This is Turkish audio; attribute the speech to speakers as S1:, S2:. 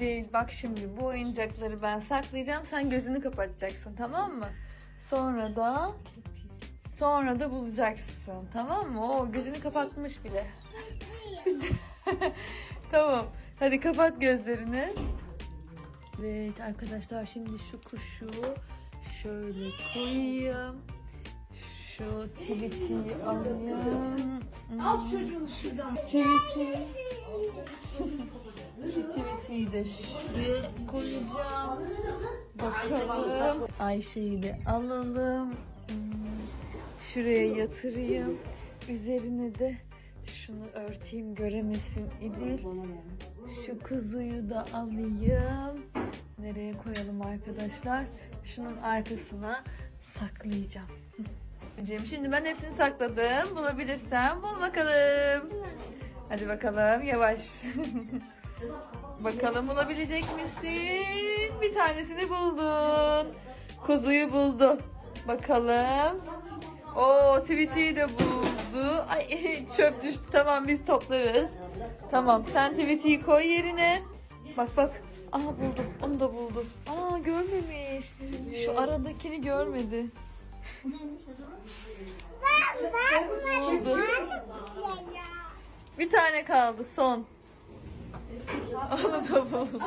S1: Değil bak şimdi bu oyuncakları ben saklayacağım. Sen gözünü kapatacaksın tamam mı? Sonra da sonra da bulacaksın tamam mı? O gözünü kapatmış bile. tamam. Hadi kapat gözlerini. Evet arkadaşlar şimdi şu kuşu şöyle koyayım. Şu tweet'i alayım.
S2: Al çocuğunu şuradan.
S1: Tweet'i tweet'i de şuraya koyacağım. Bakalım. Ayşe'yi de alalım. Şuraya yatırayım. Üzerine de şunu örteyim göremesin İdil. Şu kuzuyu da alayım. Nereye koyalım arkadaşlar? Şunun arkasına saklayacağım. Cem, Şimdi ben hepsini sakladım. Bulabilirsem bul bakalım. Hadi bakalım yavaş. bakalım bulabilecek misin? Bir tanesini buldun. Kuzuyu buldu. Bakalım. O Tweety'yi de buldu. Ay çöp düştü. Tamam biz toplarız. Tamam sen Tweety'yi koy yerine. Bak bak. Aa buldum. Onu da buldum. Aa görmemiş. Şu aradakini görmedi. Bir tane kaldı son. Onu da buldum.